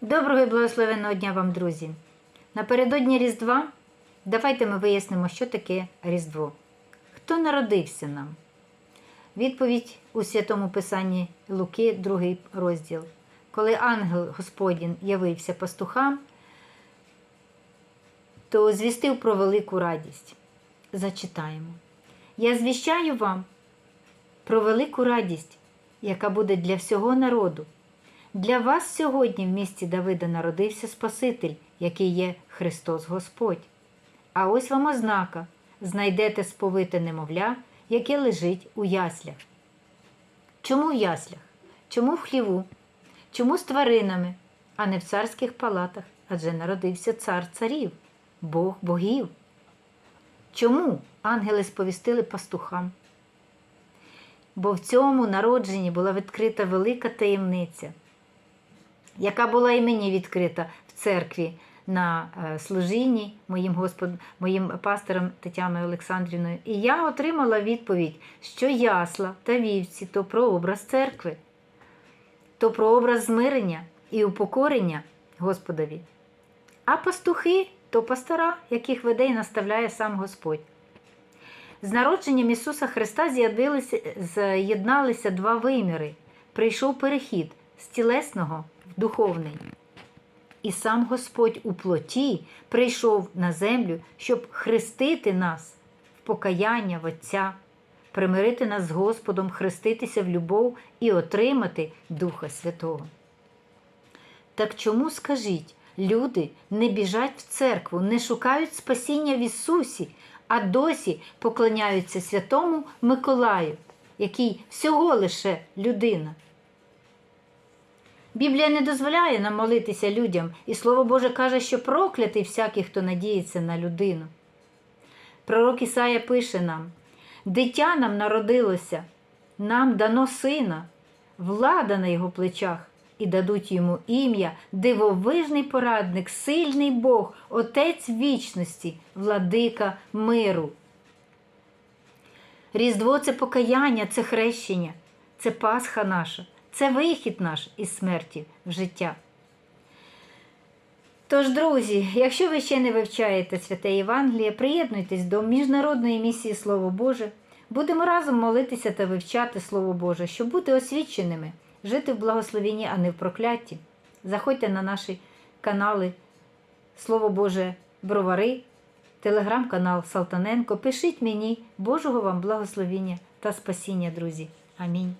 Доброго і благословенного дня вам, друзі! Напередодні Різдва давайте ми вияснимо, що таке Різдво. Хто народився нам? Відповідь у Святому Писанні Луки, другий розділ. Коли ангел Господній явився пастухам, то звістив про велику радість. Зачитаємо. Я звіщаю вам про велику радість, яка буде для всього народу. Для вас сьогодні в місті Давида народився Спаситель, який є Христос Господь. А ось вам ознака знайдете сповите немовля, яке лежить у яслях. Чому в яслях? Чому в хліву? Чому з тваринами, а не в царських палатах? Адже народився цар царів, Бог богів. Чому ангели сповістили пастухам? Бо в цьому народженні була відкрита велика таємниця, яка була і мені відкрита в церкві на е, служінні моїм Господ, моїм пастором Тетяною Олександрівною. І я отримала відповідь, що ясла та вівці то прообраз церкви, то прообраз змирення і упокорення Господові. А пастухи то пастора, яких веде і наставляє сам Господь. З народженням Ісуса Христа з'єдналися, два виміри. Прийшов перехід з тілесного духовний. І сам Господь у плоті прийшов на землю, щоб хрестити нас в покаяння в Отця, примирити нас з Господом, хреститися в любов і отримати Духа Святого. Так чому скажіть, люди не біжать в церкву, не шукають спасіння в Ісусі, а досі поклоняються святому Миколаю, який всього лише людина. Біблія не дозволяє нам молитися людям, і Слово Боже каже, що проклятий всякий, хто надіється на людину. Пророк Ісая пише нам: дитя нам народилося, нам дано сина, влада на його плечах, і дадуть йому ім'я, дивовижний порадник, сильний Бог, Отець вічності, владика миру. Різдво це покаяння, це хрещення, це Пасха наша, це вихід наш із смерті в життя. Тож, друзі, якщо ви ще не вивчаєте святе Євангеліє, приєднуйтесь до міжнародної місії Слово Боже. Будемо разом молитися та вивчати Слово Боже, щоб бути освіченими, жити в благословенні, а не в проклятті. Заходьте на наші канали Слово Боже Бровари, телеграм-канал Салтаненко. Пишіть мені Божого вам благословіння та спасіння, друзі. Амінь.